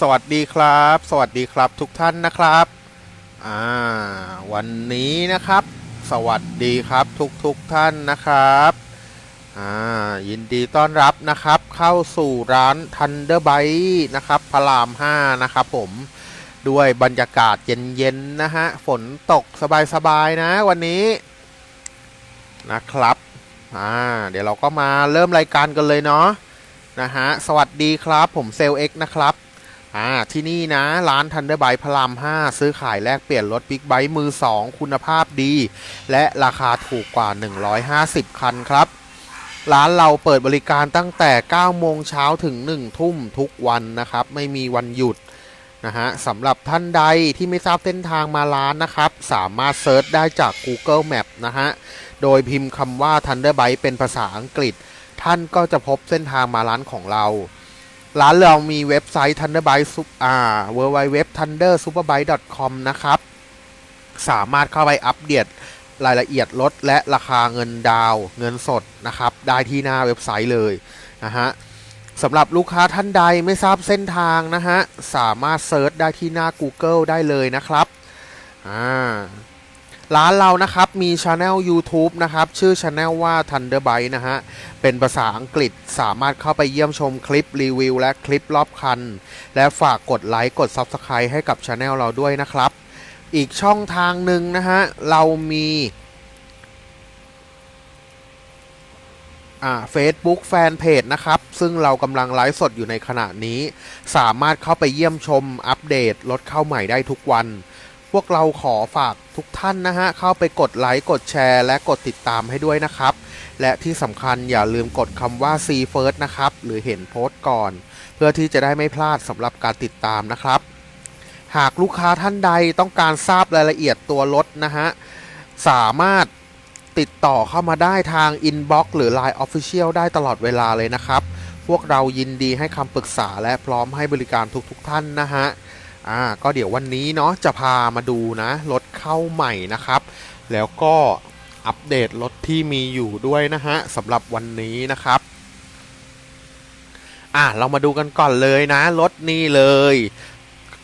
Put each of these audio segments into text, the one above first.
สวัสดีครับ สวัสดีครับทุกท่านนะครับอ่าวันนี้นะครับ สวัสดีครับทุกทุกท่านนะครับอ่ายินดีต้อนรับนะครับ เข้าสู่ร้าน Thunderbite นะครับพระราม 5 นะครับผมด้วยบรรยากาศเย็นๆนะฮะฝนตกสบายๆนะวันนี้นะครับอ่าเดี๋ยวเราก็มาเริ่มรายการกันเลยเนาะนะฮะสวัสดีครับผมเซลเอ็กนะครับ อ่าที่นี่นะ ร้าน Thunderbike พระราม5 ซื้อขายแลกเปลี่ยนรถบิ๊กไบค์มือ 2 คุณภาพดี และราคาถูกกว่า 150 คันครับ ร้านเราเปิดบริการตั้งแต่ 9 โมงเช้าถึง 1 ทุ่มทุกวันนะครับ ไม่มีวันหยุดนะฮะสำหรับท่านใดที่ไม่ทราบเส้นทางมาร้านนะครับ สามารถเซิร์ชได้จาก Google Map นะฮะ โดยพิมพ์คำว่า Thunderbike เป็นภาษาอังกฤษ ท่านก็จะพบเส้นทางมาร้านของเรา ร้านเรามีเว็บไซต์ Thunderbike ซุปอ่า www thundersuperbike.com นะครับ สามารถเข้าไปอัปเดตรายละเอียดรถและราคาเงินดาว เงินสดนะครับ ได้ที่หน้าเว็บไซต์เลยนะฮะสำหรับลูกค้าท่านใดไม่ทราบเส้นทางนะฮะ สามารถเซิร์ชได้ที่หน้า Google ได้เลยนะครับ อ่า ร้านเรานะครับมีช anel YouTube นะครับ ชื่อช anel ว่า Thunderbike นะฮะ เป็นภาษาอังกฤษสามารถเข้าไปเยี่ยมชมคลิปรีวิวและคลิปรอบคัน และฝากกดไลค์กด Subscribe ให้กับช anel เราด้วยนะครับ อีกช่องทางหนึ่งนะฮะ เรามีอ่า Facebook Fanpage นะครับ ซึ่งเรากำลังไลฟ์สดอยู่ในขณะนี้ สามารถเข้าไปเยี่ยมชมอัปเดตรถเข้าใหม่ได้ทุกวัน วกเราขอฝากทุกท่านนะฮะ เข้าไปกดไลค์กดแชร์ และกดติดตามให้ด้วยนะครับ และที่สำคัญอย่าลืมกดคำว่า C First นะครับ หรือเห็นโพสต์ก่อน เพื่อที่จะได้ไม่พลาดสำหรับการติดตามนะครับ หากลูกค้าท่านใดต้องการทราบรายละเอียดตัวรถนะฮะ สามารถติดต่อเข้ามาได้ทาง Inbox หรือ Line Official ได้ตลอดเวลาเลยนะครับ พวกเรายินดีให้คำปรึกษาและพร้อมให้บริการทุกๆทท่านนะฮะ อ่าก็เดี๋ยววันนี้เนาะจะพามาดูนะรถเข้าใหม่นะครับ แล้วก็อัปเดตรถที่มีอยู่ด้วยนะฮะสำหรับวันนี้นะครับอะเรามาดูกันก่อนเลยนะรถนี่เลย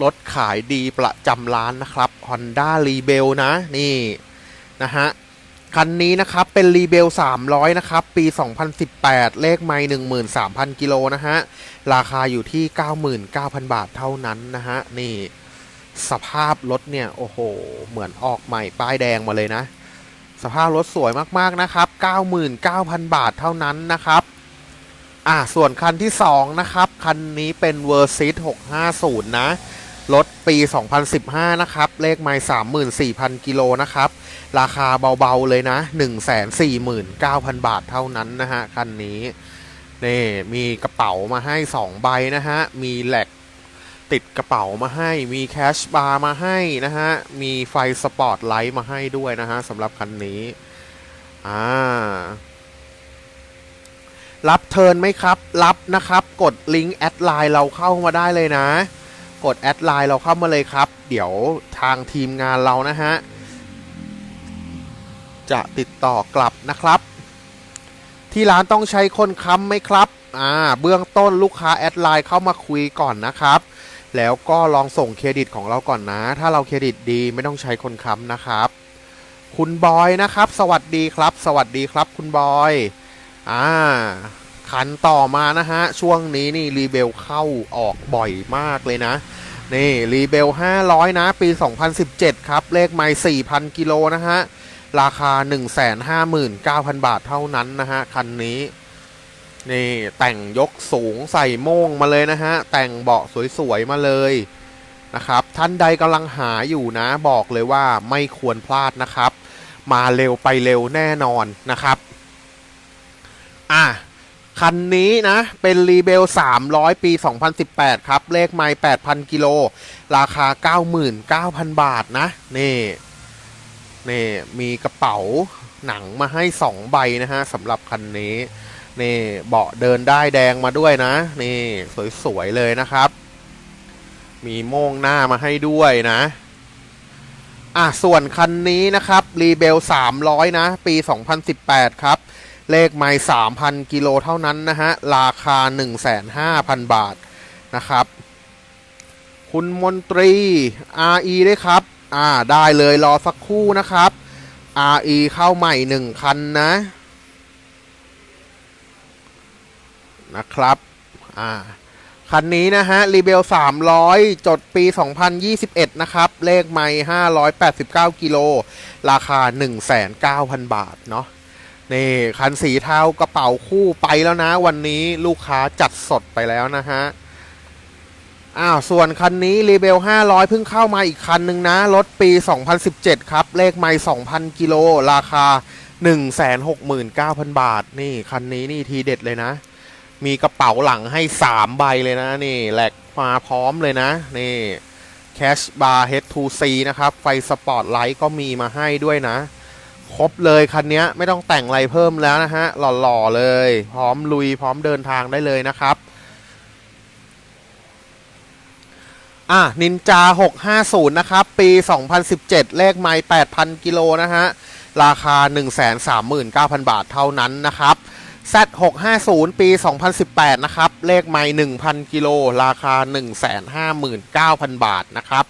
รถขายดีประจำร้านนะครับ Honda Rebel นะนี่นะฮะ คันนี้นะครับ เป็น Rebel 300 นะครับ ปี 2018 เลขไมล์13,000 กิโลนะฮะ ราคาอยู่ที่ 99,000 บาทเท่านั้นนะฮะ นี่สภาพรถเนี่ย โอ้โห เหมือนออกใหม่ป้ายแดงมาเลยนะ สภาพรถสวยมากๆนะครับ 99,000 บาทเท่านั้นนะครับอะส่วนคันที่ 2 นะครับ คันนี้เป็น v e r s i t 650 นะ รถปี 2015 นะครับ เลขไมล์34,000 กิโลนะครับ ราคาเบาๆเลยนะ 149,000 บาทเท่านั้นนะฮะ คันนี้ นี่ มีกระเป๋ามาให้ 2 ใบนะฮะ มีแหลกติดกระเป๋ามาให้ มีแคชบาร์มาให้นะฮะ มีไฟสปอร์ตไลท์มาให้ด้วยนะฮะสำหรับคันนี้ อ่ารับเทิร์นไหมครับ รับนะครับ กดลิงก์แอดไลน์เราเข้ามาได้เลยนะ กดแอดไลน์เราเข้ามาเลยครับ เดี๋ยวทางทีมงานเรานะฮะ จะติดต่อกลับนะครับ ที่ร้านต้องใช้คนค้ำไหมครับ อ่า เบื้องต้นลูกค้าแอดไลน์เข้ามาคุยก่อนนะครับ แล้วก็ลองส่งเครดิตของเราก่อนนะ ถ้าเราเครดิตดีไม่ต้องใช้คนค้ำนะครับ คุณบอยนะครับ สวัสดีครับ สวัสดีครับ คุณบอย อ่า คันต่อมานะฮะ ช่วงนี้นี่รีเบลเข้าออกบ่อยมากเลยนะ นี่รีเบล500 นะ ปี 2017 ครับ เลขไมล์4,000 กิโลนะฮะ ราคา 159,000 บาทเท่านั้นนะฮะ คันนี้ นี่แต่งยกสูงใส่โม่งมาเลยนะฮะ แต่งเบาะสวยๆ มาเลยนะครับ ท่านใดกำลังหาอยู่นะ บอกเลยว่าไม่ควรพลาดนะครับ มาเร็วไปเร็วแน่นอนนะครับ อะ คันนี้นะ เป็นรีเบล300 ปี 2018 ครับ เลขไมล์8,000 กิโล ราคา 99,000 บาทนะ นี่นี่มีกระเป๋าหนังมาให้ 2 ใบนะฮะสำหรับคันนี้นี่เบาะเดินได้แดงมาด้วยนะ นี่สวยๆเลยนะครับ มีโม่งหน้ามาให้ด้วยนะอะส่วนคันนี้นะครับรีเบล300 นะ ปี 2018 ครับ เลขไมล์3,000 กิโลเท่านั้นนะฮะ ราคา 1,500,000 บาทนะครับ คุณมนตรี RE ด้ครับ อ่า ได้เลยรอสักครู่นะครับ RE เข้าใหม่หนึ่งคันนะ นะครับ อ่า คันนี้นะฮะรีเบล300 จดปี 2021 นะครับ เลขไม่589 กิโล ราคา 1,900,000 บาท เนาะ นี่คันสีเทากระเป๋าคู่ไปแล้วนะ วันนี้ลูกค้าจัดสดไปแล้วนะฮะอ้าวส่วนคันนี้รีเบล500 เพิ่งเข้ามาอีกคันหนึ่งนะรถปี 2017 ครับ เลขไม่2,000 กิโล ราคา 169,000 บาท นี่ คันนี้นี่ทีเด็ดเลยนะ มีกระเป๋าหลังให้ 3 ใบเลยนะ นี่แหลกมาพร้อมเลยนะ นี่แคชบาร์ H2C นะครับ ไฟสปอร์ตไลท์ก็มีมาให้ด้วยนะ ครบเลยคันนี้ไม่ต้องแต่งอะไรเพิ่มแล้วนะฮะ หล่อๆเลย พร้อมลุยพร้อมเดินทางได้เลยนะครับอะนินจา 650 นะครับ ปี 2017 เลขไมล์8,000 กิโลนะฮะ ราคา 139,000 บาทเท่านั้นนะครับ Z650 ปี 2018 นะครับ เลขไมล์1,000 กิโล ราคา 159,000 บาทนะครับ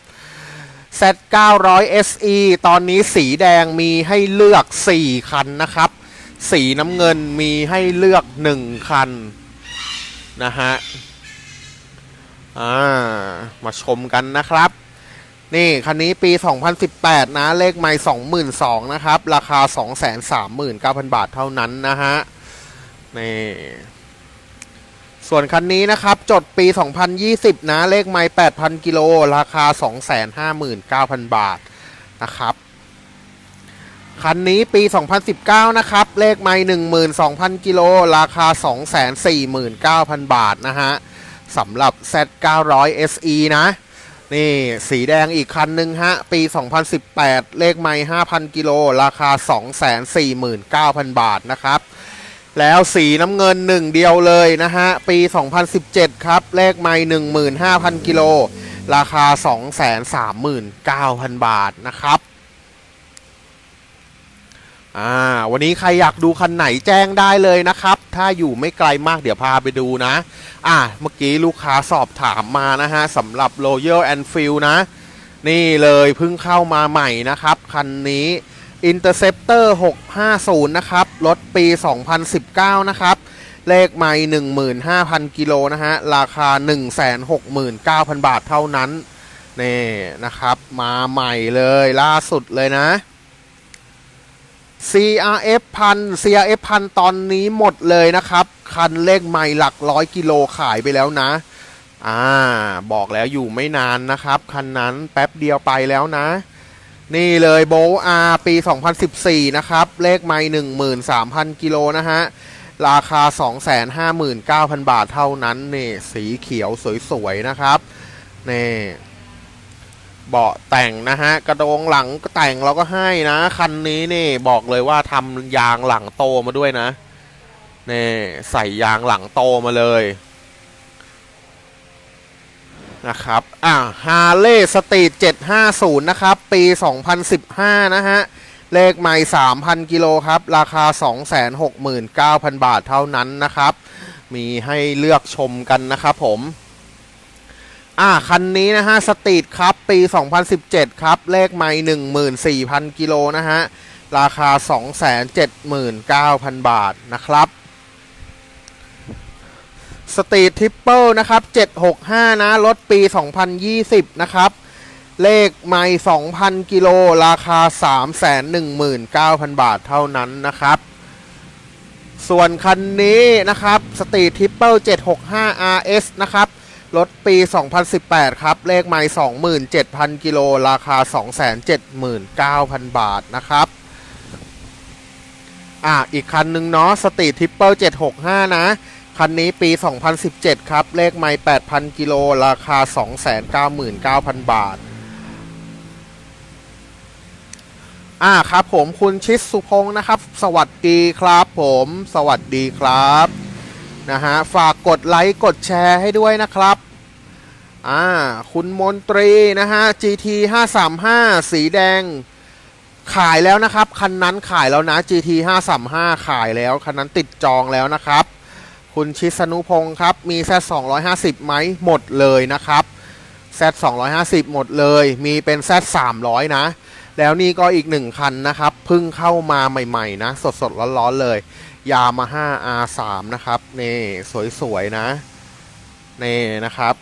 Z900 SE ตอนนี้สีแดงมีให้เลือก 4 คันนะครับ สีน้ำเงินมีให้เลือก 1 คัน นะฮะ อ่า มาชมกันนะครับ นี่ คันนี้ปี 2018 นะ เลขไมล์22,000นะครับ ราคา 239,000 บาทเท่านั้นนะฮะ นี่ ส่วนคันนี้นะครับ จดปี 2020 นะ เลขไมล์8,000 กิโล ราคา 259,000 บาทนะครับ คันนี้ปี 2019 นะครับ เลขไมล์12,000 กิโล ราคา 249,000 บาทนะฮะสำหรับ Z900 SE นะ นี่สีแดงอีกคันหนึ่งฮะ ปี 2018 เลขไมล์5,000 กิโล ราคา 249,000 บาทนะครับ แล้วสีน้ำเงินหนึ่งเดียวเลยนะฮะ ปี 2017 ครับ เลขไมล์15,000 กิโล ราคา 239,000 บาทนะครับ อ่า วันนี้ใครอยากดูคันไหนแจ้งได้เลยนะครับ ถ้าอยู่ไม่ไกลมากเดี๋ยวพาไปดูนะ อ่า เมื่อกี้ลูกค้าสอบถามมานะฮะสำหรับ Royal Enfield นะ นี่เลยเพิ่งเข้ามาใหม่นะครับ คันนี้ Interceptor 650 นะครับ รถปี 2019 นะครับ เลขไม่15,000 กิโลนะฮะ ราคา 169,000 บาทเท่านั้น นี่นะครับ มาใหม่เลยล่าสุดเลยนะ CRF พัน CRF พันตอนนี้หมดเลยนะครับ คันเลขไม่หลักร้อยกิโลขายไปแล้วนะ อ่า บอกแล้วอยู่ไม่นานนะครับ คันนั้นแป๊บเดียวไปแล้วนะ นี่เลยโบอาปี 2014 นะครับ เลขไม่13,000 กิโลนะฮะ ราคา 259,000 บาทเท่านั้นนี่สีเขียวสวยๆ นะครับ นี่เบาะแต่งนะฮะ กระโดงหลังก็แต่งเราก็ให้นะ คันนี้นี่บอกเลยว่าทำยางหลังโตมาด้วยนะนี่ใส่ยางหลังโตมาเลย นะครับอ่าฮาร์เลย์สตรีท750 นะครับ ปี 2015 นะฮะ เลขไม่ 3,000 กิโลครับ ราคา 269,000 บาทเท่านั้นนะครับ มีให้เลือกชมกันนะครับผมอ่าคันนี้นะฮะสตรีทครับ ปี 2017 ครับ เลขไม่ 14,000 กิโลนะฮะ ราคา 279,000 บาทนะครับ สตรีททริปเปิลนะครับ 765 นะ รถปี 2020 นะครับ เลขไม่2,000 กิโล ราคา 319,000 บาทเท่านั้นนะครับ ส่วนคันนี้นะครับสตรีททริปเปิล765 RS นะครับ รถปี 2018 ครับ เลขไม่27,000 กิโล ราคา 279,000 บาทนะครับอะอีกคันนึงเนาะสตรีททริปเปิล765 นะ คันนี้ปี 2017 ครับ เลขไม่8,000 กิโล ราคา 299,000 บาท อ่าครับผมคุณชิดสุพงศ์นะครับ สวัสดีครับผม สวัสดีครับ นะฮะ ฝากกดไลค์ กดแชร์ให้ด้วยนะครับ อ่า คุณมนตรีนะฮะ GT 535 สีแดง ขายแล้วนะครับ คันนั้นขายแล้วนะ GT 535 ขายแล้ว คันนั้นติดจองแล้วนะครับ คุณชิสนุพงศ์ครับมีแค่250 ไหมหมดเลยนะครับ Z 250 หมดเลย มีเป็น Z 300 นะ แล้วนี่ก็อีกหนึ่งคันนะครับเพิ่งเข้ามาใหม่ๆนะ สดๆร้อนๆเลยยามาฮ่า R3 นะครับนี่สวยๆนะนี่นะครับ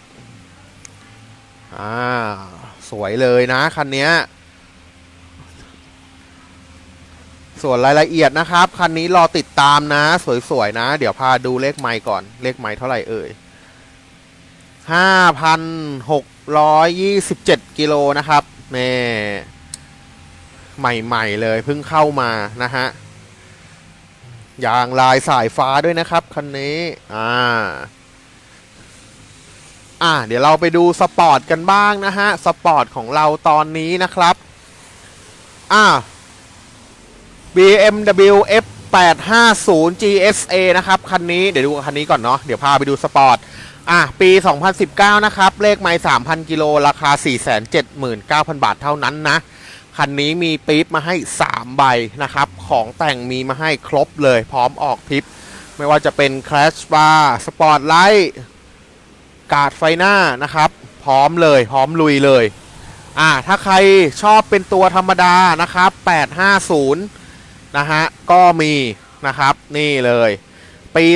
อ่าสวยเลยนะคันเนี้ย ส่วนรายละเอียดนะครับ คันนี้รอติดตามนะ สวยๆนะ เดี๋ยวพาดูเลขไมค์ก่อน เลขไมค์เท่าไหร่เอ่ย5,627กิโลนะครับนี่ใหม่ๆเลยเพิ่งเข้ามานะฮะยางลายสายฟ้าด้วยนะครับคันนี้ อ่า อ่า เดี๋ยวเราไปดูสปอร์ตกันบ้างนะฮะ สปอร์ตของเราตอนนี้นะครับ อ่า BMW F850 GSA นะครับ คันนี้เดี๋ยวดูคันนี้ก่อนเนาะเดี๋ยวพาไปดูสปอร์ตอะ ปี 2019 นะครับ เลขไมล์3,000 กิโล ราคา 479,000 บาทเท่านั้นนะ คันนี้มีปี๊บมาให้ 3 ใบนะครับ ของแต่งมีมาให้ครบเลย พร้อมออกทริป ไม่ว่าจะเป็น Crash Bar Spotlight กาดไฟหน้านะครับ พร้อมเลย พร้อมลุยเลย อ่าถ้าใครชอบเป็นตัวธรรมดานะครับ 850 นะฮะ ก็มีนะครับ นี่เลย ปี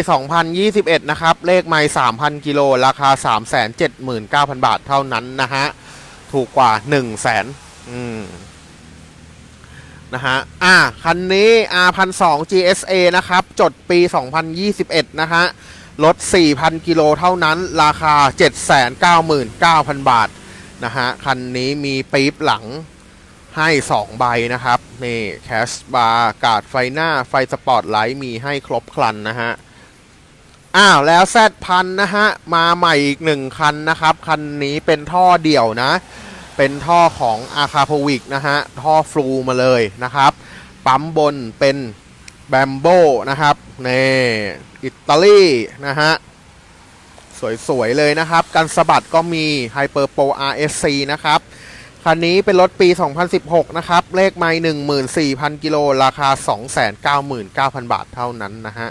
2021 นะครับ เลขไม่3,000 กิโล ราคา 379,000 บาทเท่านั้นนะฮะ ถูกกว่า 1 0 0 0 0แสนอืมนะฮะ อะคันนี้ R1002 GSA นะครับ จดปี 2021 นะฮะ ลด 4,000 กิโลเท่านั้น ราคา 799,000 บาท นะฮะ คันนี้มีปี๊บหลัง ให้ 2 ใบนะครับ นี่แคชบาร์กาดไฟหน้าไฟสปอตไลท์มีให้ครบครันนะฮะ อ้าวแล้วแซดพันนะฮะ มาใหม่อีกหนึ่งคันนะครับ คันนี้เป็นท่อเดี่ยวนะ เป็นท่อของอาคาโพวิกนะฮะ ท่อฟลูมาเลยนะครับ ปั๊มบนเป็นแบมโบนะครับนี่อิตาลีนะฮะสวยๆเลยนะครับ กันสะบัดก็มี Hyper Pro RSC นะครับ คันนี้เป็นรถปี 2016 นะครับ เลขไม่14,000 กิโล ราคา 299,000 บาทเท่านั้นนะฮะ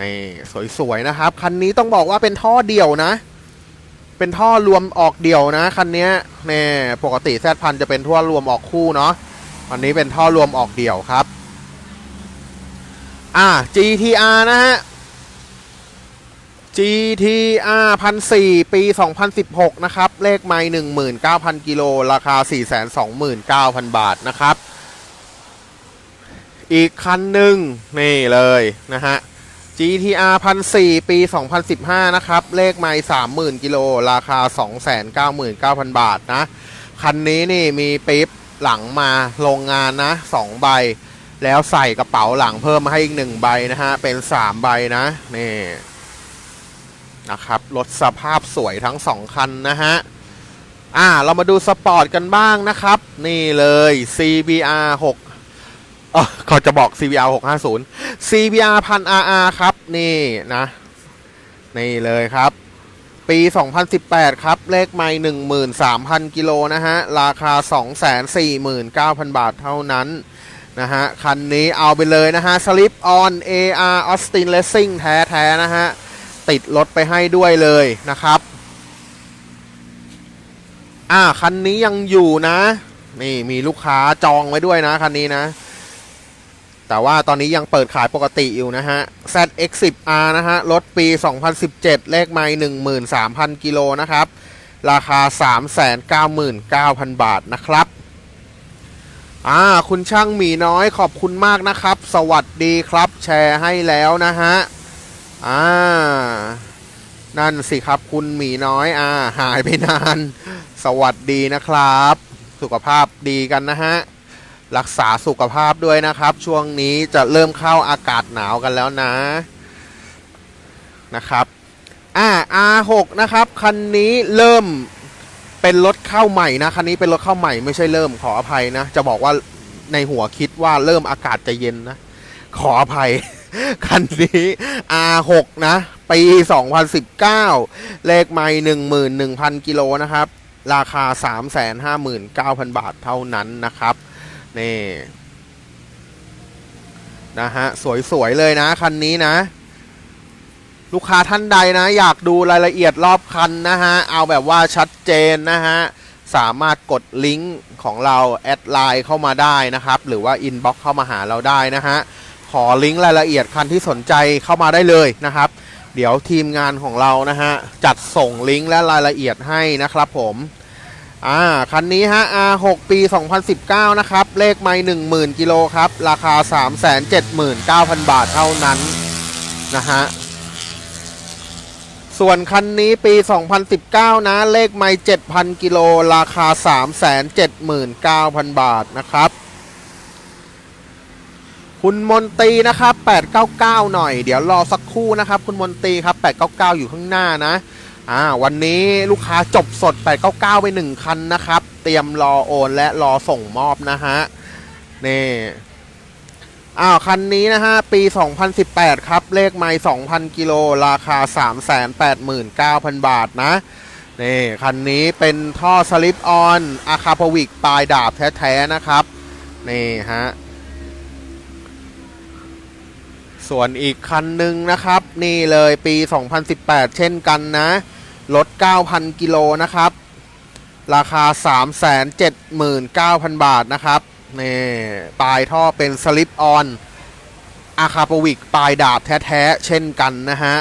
นี่ สวย ๆ นะครับ คันนี้ต้องบอกว่าเป็นท่อเดี่ยวนะ เป็นท่อรวมออกเดี่ยวนะ คันนี้นี่ปกติแซดพันจะเป็นท่อรวมออกคู่เนาะอันนี้เป็นท่อรวมออกเดี่ยวครับ อ่า GTR นะฮะ GTR 1,400ปี 2016 นะครับ เลขไม่19,000 กิโล ราคา 429,000 บาทนะครับ อีกคันหนึ่งนี่เลยนะฮะ GTR 1,400ปี 2015 นะครับ เลขไม่30,000 กิโล ราคา 299,000 บาทนะ คันนี้นี่มีปิ๊บหลังมาโรงงานนะ 2 ใบ แล้วใส่กระเป๋าหลังเพิ่มมาให้อีก 1 ใบนะฮะ เป็น 3 ใบนะ นี่ นะครับรถสภาพสวยทั้ง 2 คันนะฮะอ่าเรามาดูสปอร์ตกันบ้างนะครับ นี่เลย CBR 6เออเขาจะบอก CBR 650 CBR 1000 RR ครับ นี่นะ นี่เลยครับ ปี 2018 ครับ เลขไม่13,000 กิโลนะฮะ ราคา 249,000 บาทเท่านั้นนะฮะ คันนี้เอาไปเลยนะฮะ Slip on AR Austin Racing แท้ ๆ นะฮะ ติดรถไปให้ด้วยเลยนะครับอ่าคันนี้ยังอยู่นะนี่มีลูกค้าจองไว้ด้วยนะคันนี้นะ แต่ว่าตอนนี้ยังเปิดขายปกติอยู่นะฮะ ZX10R นะฮะ รถปี 2017 เลขไม่13,000 กิโลนะครับ ราคา 399,000 บาทนะครับอ่าคุณช่างหมีน้อยขอบคุณมากนะครับ สวัสดีครับ แชร์ให้แล้วนะฮะ อ่า นั่นสิครับคุณหมีน้อย อ่า หายไปนาน สวัสดีนะครับ สุขภาพดีกันนะฮะ รักษาสุขภาพด้วยนะครับ ช่วงนี้จะเริ่มเข้าอากาศหนาวกันแล้วนะ นะครับ อ่า R6 นะครับ คันนี้เริ่มเป็นรถเข้าใหม่นะ คันนี้เป็นรถเข้าใหม่ไม่ใช่เริ่มขออภัยนะ จะบอกว่าในหัวคิดว่าเริ่มอากาศจะเย็นนะ ขออภัย คันนี้ R6 นะ ปี 2019 เลขไม่ 11,000 กิโลนะครับ ราคา 359,000 บาทเท่านั้นนะครับ นี่ นะฮะ สวย ๆ เลยนะ คันนี้นะ ลูกค้าท่านใดนะ อยากดูรายละเอียดรอบคันนะฮะ เอาแบบว่าชัดเจนนะฮะสามารถกดลิงก์ของเราแอดไลน์เข้ามาได้นะครับ หรือว่าอินบ็อกเข้ามาหาเราได้นะฮะ ขอลิงก์รายละเอียดคันที่สนใจเข้ามาได้เลยนะครับ เดี๋ยวทีมงานของเรานะฮะจัดส่งลิงก์และรายละเอียดให้นะครับผมอ่าคันนี้ฮะ R6 ปี 2019 นะครับ เลขไม่10,000กิโลครับ ราคา 379,000 บาทเท่านั้นนะฮะส่วนคันนี้ปี 2019 นะ เลขไม่7,000 กิโล ราคา 379,000 บาทนะครับ คุณมนตรีนะครับ 899 หน่อย เดี๋ยวรอสักครู่นะครับ คุณมนตรีครับ 899 อยู่ข้างหน้านะ อ่า วันนี้ลูกค้าจบสด 899 ไป 1 คันนะครับ เตรียมรอโอนและรอส่งมอบนะฮะ นี่ อ้าว คันนี้นะฮะ ปี 2018 ครับ เลขไม่2,000 กิโล ราคา 389,000 บาทนะ นี่ คันนี้เป็นท่อสลิปออน อาคาพวิกปลายดาบแท้ ๆ นะครับ นี่ฮะ ส่วนอีกคันหนึ่งนะครับ นี่เลยปี 2018 เช่นกันนะรถ9,000 กิโลนะครับ ราคา 379,000 บาทนะครับนี่ปลายท่อเป็นสลิปออนอาคาโปวิกปลายดาบแท้ ๆ เช่นกันนะฮะ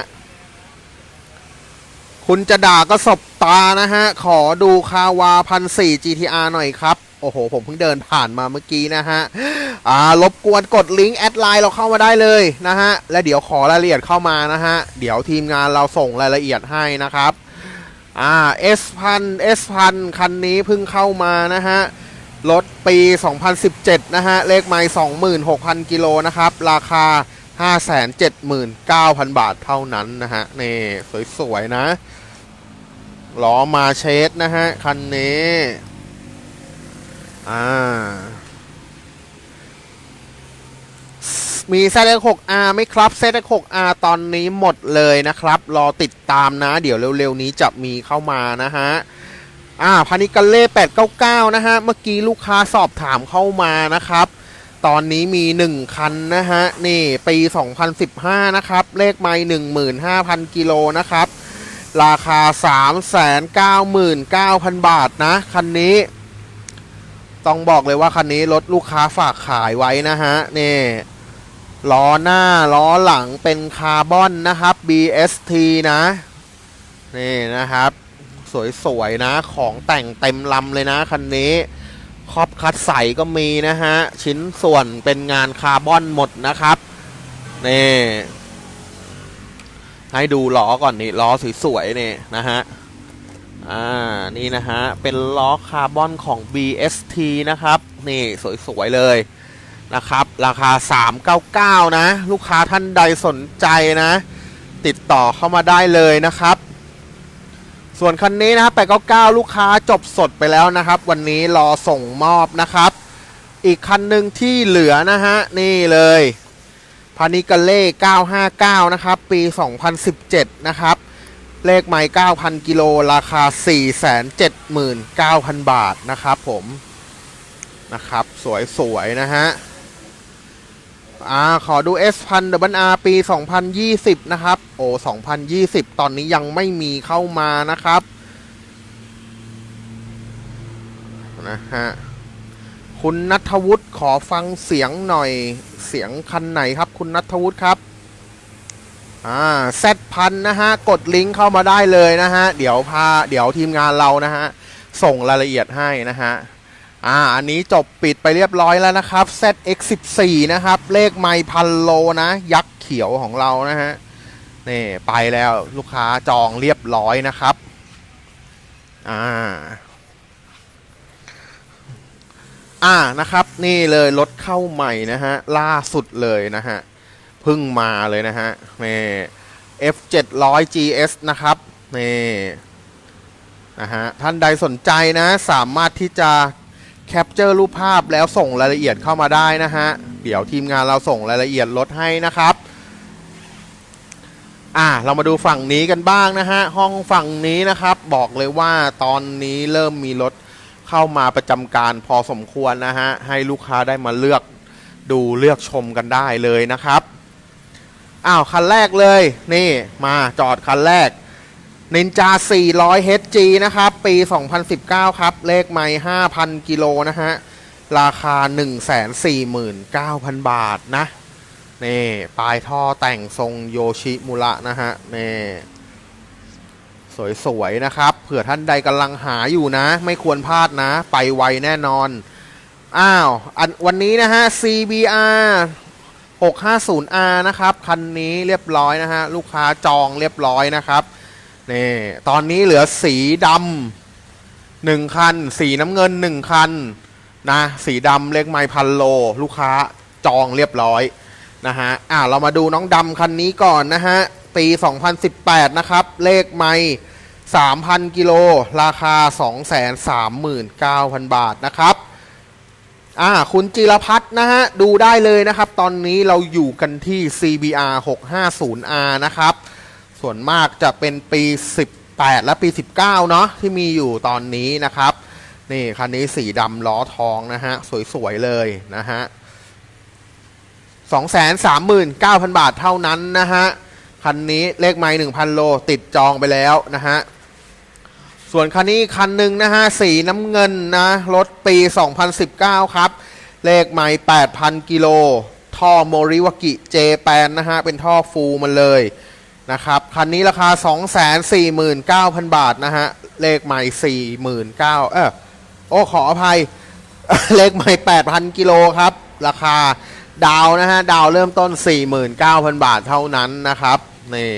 คุณจะด่าก็สบตานะฮะ ขอดูคาวาพันสี่ GTR หน่อยครับ โอ้โห ผมเพิ่งเดินผ่านมาเมื่อกี้นะฮะ อ่ารบกวนกดลิงก์แอดไลน์เราเข้ามาได้เลยนะฮะ และเดี๋ยวขอรายละเอียดเข้ามานะฮะ เดี๋ยวทีมงานเราส่งรายละเอียดให้นะครับ อ่า S พัน S พันคันนี้เพิ่งเข้ามานะฮะ รถปี 2017 นะฮะ เลขไม่26,000 กิโลนะครับ ราคา 579,000 บาทเท่านั้นนะฮะ นี่ สวย ๆ นะล้อมาเชสนะฮะ คันนี้ อ่า มี Z6R ไหมครับ Z6R ตอนนี้หมดเลยนะครับ รอติดตามนะ เดี๋ยวเร็วๆนี้จะมีเข้ามานะฮะอ่าพานิกัลเล่899 นะฮะ เมื่อกี้ลูกค้าสอบถามเข้ามานะครับ ตอนนี้มี 1 คันนะฮะ นี่ ปี 2015 นะครับ เลขไม่15,000 กิโลนะครับ ราคา 399,000 บาทนะ คันนี้ ต้องบอกเลยว่าคันนี้รถลูกค้าฝากขายไว้นะฮะนี่ล้อหน้าล้อหลังเป็นคาร์บอนนะครับ BST นะนี่นะครับ สวยๆนะของแต่งเต็มลำเลยนะคันนี้ครอบคัดใสก็มีนะฮะ ชิ้นส่วนเป็นงานคาร์บอนหมดนะครับนี่ให้ดูล้อก่อนนี่ล้อสวยๆนี่นะฮะ อ่า นี่นะฮะ เป็นล้อคาร์บอนของ BST นะครับ นี่สวย ๆ เลยนะครับ ราคา 399 นะ ลูกค้าท่านใดสนใจนะ ติดต่อเข้ามาได้เลยนะครับ ส่วนคันนี้นะครับ899 ลูกค้าจบสดไปแล้วนะครับ วันนี้รอส่งมอบนะครับ อีกคันหนึ่งที่เหลือนะฮะ นี่เลยพานิกาเล่ 959 นะครับ ปี 2017 นะครับ เลขไม่9,000 กิโล ราคา 479,000 บาทนะครับผม นะครับ สวยๆ นะฮะอ่าขอดู S พัน W R ปี 2020 นะครับ โอ้ 2020 ตอนนี้ยังไม่มีเข้ามานะครับ นะฮะ คุณนัทวุฒิขอฟังเสียงหน่อย เสียงคันไหนครับ คุณนัทวุฒิครับ อ่าเซตพันนะฮะ กดลิงก์เข้ามาได้เลยนะฮะ เดี๋ยวพาเดี๋ยวทีมงานเรานะฮะ ส่งรายละเอียดให้นะฮะ อ่า อันนี้จบปิดไปเรียบร้อยแล้วนะครับ ZX14 นะครับ เลขไมพันโลนะ ยักษ์เขียวของเรานะฮะ นี่ไปแล้วลูกค้าจองเรียบร้อยนะครับ อ่าอ่านะครับ นี่เลยรถเข้าใหม่นะฮะ ล่าสุดเลยนะฮะ พิ่งมาเลยนะฮะนี่ F700 GS นะครับนี่นะฮะท่านใดสนใจนะสามารถที่จะแคปเจอร์รูปภาพแล้วส่งรายละเอียดเข้ามาได้นะฮะ เดี๋ยวทีมงานเราส่งรายละเอียดรถให้นะครับ อ่าเรามาดูฝั่งนี้กันบ้างนะฮะ ห้องฝั่งนี้นะครับ บอกเลยว่าตอนนี้เริ่มมีรถเข้ามาประจำการพอสมควรนะฮะ ให้ลูกค้าได้มาเลือกดูเลือกชมกันได้เลยนะครับ อ้าว คันแรกเลย นี่มาจอดคันแรกนินจา 400 HG นะครับ ปี 2019 ครับ เลขไม่5,000 กิโลนะฮะ ราคา 149,000 บาทนะ นี่ ปลายท่อแต่งทรงโยชิมุระนะฮะ นี่ สวย ๆ นะครับ เผื่อท่านใดกำลังหาอยู่นะ ไม่ควรพลาดนะ ไปไวแน่นอน อ้าวอันวันนี้นะฮะ CBR 650R นะครับ คันนี้เรียบร้อยนะฮะ ลูกค้าจองเรียบร้อยนะครับ นี่ ตอนนี้เหลือสีดำหนึ่งคัน สีน้ำเงินหนึ่งคันนะ สีดำเลขไมพันโล ลูกค้าจองเรียบร้อยนะฮะ อ่าเรามาดูน้องดำคันนี้ก่อนนะฮะ ปี 2018 นะครับ เลขไม3,000 กิโล ราคา 239,000 บาทนะครับ อ่าคุณจิรพัฒน์นะฮะ ดูได้เลยนะครับ ตอนนี้เราอยู่กันที่ CBR 650R นะครับ ส่วนมากจะเป็นปี 18 และปี 19 เนาะที่มีอยู่ตอนนี้นะครับ นี่คันนี้สีดำล้อทองนะฮะ สวย ๆ เลยนะฮะ 239,000 บาทเท่านั้นนะฮะ คันนี้เลขไม้1,000 โลติดจองไปแล้วนะฮะ ส่วนคันนี้คันหนึ่งนะฮะสีน้ำเงินนะรถปี 2019 ครับ เลขไม้8,000 กิโล ท่อโมริวากิเจแปนนะฮะ เป็นท่อฟูลมันเลยนะครับ คันนี้ราคา 249,000 บาทนะฮะ เลขไม้49,000เออโอ้ขออภัย เลขไม้8,000 กิโลครับ ราคาดาวนะฮะ ดาวเริ่มต้น 49,000 บาทเท่านั้นนะครับนี่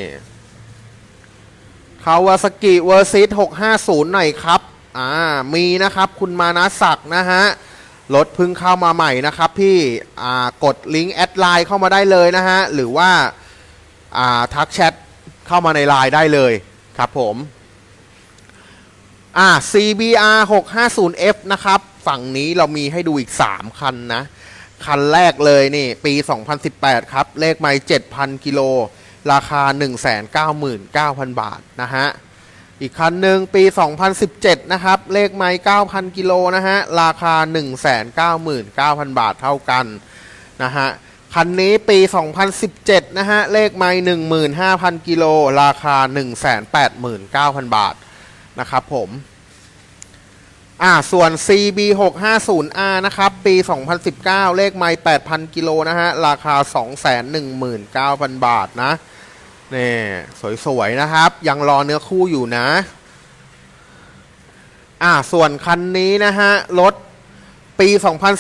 คาวาสกิเวอร์ซิต650 หน่อยครับ อ่า มีนะครับคุณมานะศักนะฮะ รถพึ่งเข้ามาใหม่นะครับพี่ อ่า กดลิงก์แอดไลน์เข้ามาได้เลยนะฮะ หรือว่า อ่า ทักแชทเข้ามาในไลน์ได้เลยครับผม อ่า CBR 650F นะครับ ฝั่งนี้เรามีให้ดูอีก 3 คันนะ คันแรกเลยนี่ ปี 2018 ครับ เลขไม่7,000 กิโล ราคา 199,000 บาทนะฮะ อีกคันหนึ่งปี 2017 นะครับ เลขไม่9,000 กิโลนะฮะ ราคา 199,000 บาทเท่ากันนะฮะ คันนี้ปี 2017 นะฮะ เลขไม่15,000 กิโล ราคา 189,000 บาทนะครับผม อ่าส่วน CB 650R นะครับ ปี 2019 เลขไม่8,000 กิโลนะฮะ ราคา 219,000 บาทนะนี่สวยๆ นะครับ ยังรอเนื้อคู่อยู่นะ อ่าส่วนคันนี้นะฮะ รถปี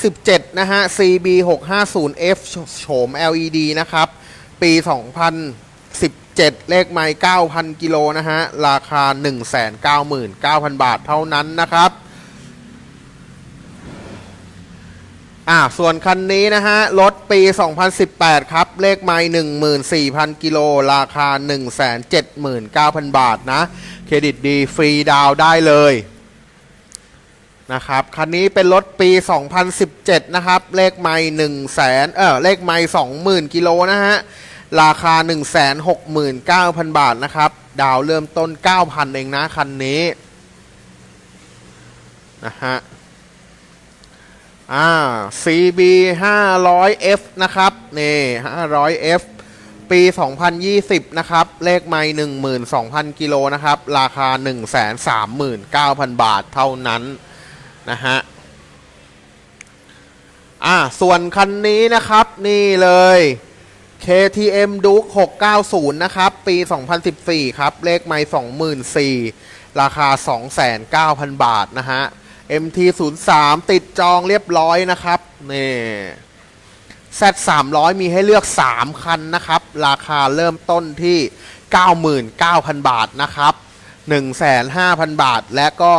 2017 นะฮะ CB 650F โฉม LED นะครับ ปี 2017 เลขไม่9,000 กิโลนะฮะ ราคา 199,000 บาทเท่านั้นนะครับ อ่าส่วนคันนี้นะฮะ รถปี 2018 ครับ เลขไม้14,000 กิโล ราคา 179,000 บาทนะ เครดิตดีฟรีดาวได้เลยนะครับ คันนี้เป็นรถปี 2017 นะครับ เลขไม้1แสนเออเลขไม้20,000 กิโลนะฮะ ราคา 169,000 บาทนะครับ ดาวเริ่มต้น 9,000 เองนะ คันนี้นะฮะ อ่า CB 500F นะครับนี่ 500F ปี 2020 นะครับ เลขไม่12,000 กิโลนะครับ ราคา 139,000 บาทเท่านั้น นะฮะ อ่า ส่วนคันนี้นะครับ นี่เลย KTM Duke 690 นะครับ ปี 2014 ครับ เลขไม่24,000 ราคา 2,900บาท นะฮะ MT03 ติดจองเรียบร้อยนะครับนี่ Z300 มีให้เลือก 3 คันนะครับ ราคาเริ่มต้นที่ 99,000 บาทนะครับ 1,500,000 บาทและก็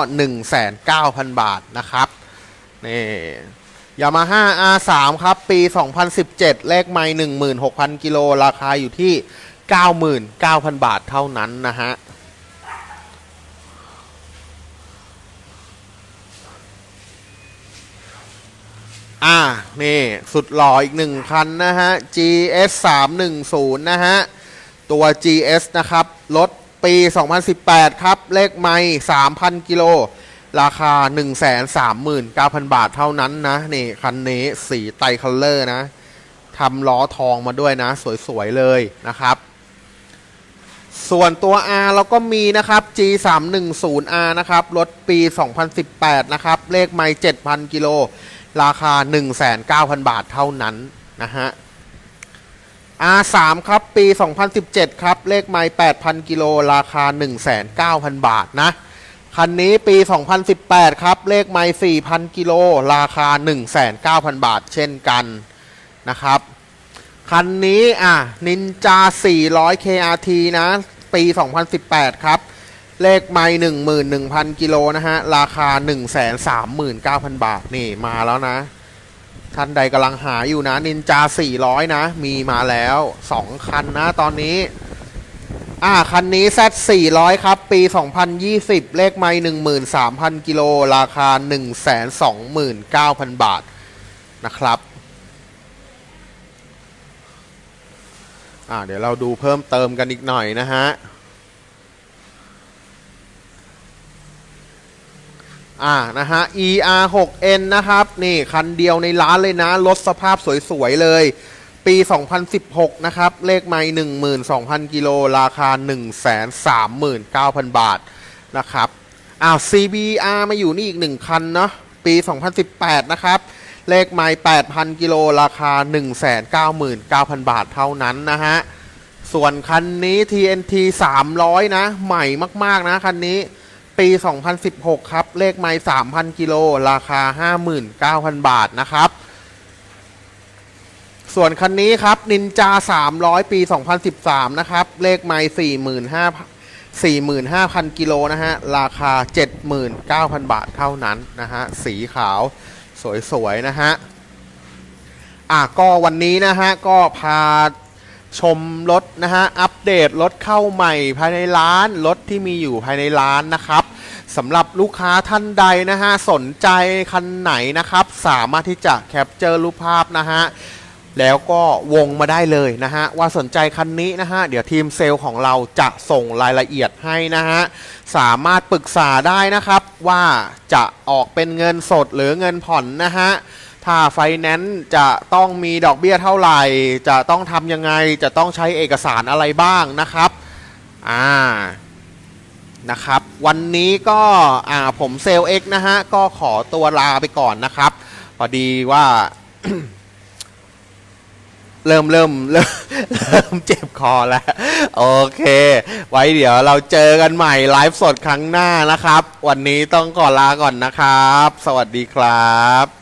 1,900,000 บาทนะครับนี่ยามาฮ่า R3 ครับ ปี 2017 เลขไม่16,000 กิโล ราคาอยู่ที่ 99,000 บาทเท่านั้นนะฮะ อ่า นี่ สุดหล่ออีกหนึ่งคันนะฮะ GS 310นะฮะ ตัว GS นะครับ รถปี 2018 ครับ เลขไม่3,000 กิโล ราคา 139,000 บาทเท่านั้นนะ นี่ คันนี้สีไตคัลเลอร์นะททำล้อทองมาด้วยนะ สวย ๆ เลยนะครับ ส่วนตัว R เราก็มีนะครับ G 3 1 0 R นะครับ รถปี 2018 นะครับ เลขไม่7,000 กิโล ราคา 19,000 บาทเท่านั้นนะฮะ R3 ครับปี 2017 ครับ เลขไม่8,000 กิโล ราคา 19,000 บาทนะ คันนี้ปี 2018 ครับ เลขไม่4,000 กิโล ราคา 19,000 บาทเช่นกันนะครับ คันนี้อะนินจา400 KRT นะ ปี 2018 ครับ เลขไม่11,000กิโลนะฮะ ราคา139,000บาท นี่มาแล้วนะ ท่านใดกำลังหาอยู่นะ นินจา400นะ มีมาแล้ว2คันนะตอนนี้ อ่า คันนี้ Z 400 ครับ ปี 2020 เลขไม่13,000 กิโล ราคา 129,000 บาทนะครับอ่าเดี๋ยวเราดูเพิ่มเติมกันอีกหน่อยนะฮะ อ่านะฮะ ER 6N นะครับ นี่ คันเดียวในร้านเลยนะ รถสภาพสวยๆเลย ปี 2016 นะครับ เลขไม่12,000 กิโล ราคา 139,000 บาท นะครับอ้าว CBR มาอยู่นี่อีก 1 คันเนาะปี 2018 นะครับ เลขไม่8,000 กิโล ราคา 199,000 บาทเท่านั้นนะฮะ ส่วนคันนี้ TNT 300 นะ ใหม่มาก ๆ นะ คันนี้ ปี 2016 ครับ เลขไม่3,000 กิโล ราคา 59,000 บาทนะครับ ส่วนคันนี้ครับนินจา 300 ปี 2013 นะครับ เลขไม่45,000 45,000 กิโลนะฮะ ราคา 79,000 บาทเท่านั้นนะฮะ สีขาวสวยๆ นะฮะ อะก็วันนี้นะฮะ ก็พา ชมรถนะฮะ อัปเดตรถเข้าใหม่ภายในร้าน รถที่มีอยู่ภายในร้านนะครับสำหรับลูกค้าท่านใดนะฮะ สนใจคันไหนนะครับ สามารถที่จะแคปเจอร์รูปภาพนะฮะ แล้วก็วงมาได้เลยนะฮะ ว่าสนใจคันนี้นะฮะ เดี๋ยวทีมเซลล์ของเราจะส่งรายละเอียดให้นะฮะ สามารถปรึกษาได้นะครับว่าจะออกเป็นเงินสดหรือเงินผ่อนนะฮะ ถ้าไฟแนนซ์จะต้องมีดอกเบี้ยเท่าไหร่ จะต้องทำยังไง จะต้องใช้เอกสารอะไรบ้างนะครับ อ่า นะครับ วันนี้ก็ อ่า ผมเซลล์เอ็กนะฮะ ก็ขอตัวลาไปก่อนนะครับ พอดีว่า เริ่มเริ่มเริ่มเริ่มเจ็บคอแล้ว โอเค ไว้เดี๋ยวเราเจอกันใหม่ไลฟ์สดครั้งหน้านะครับ วันนี้ต้องขอลาก่อนนะครับ สวัสดีครับ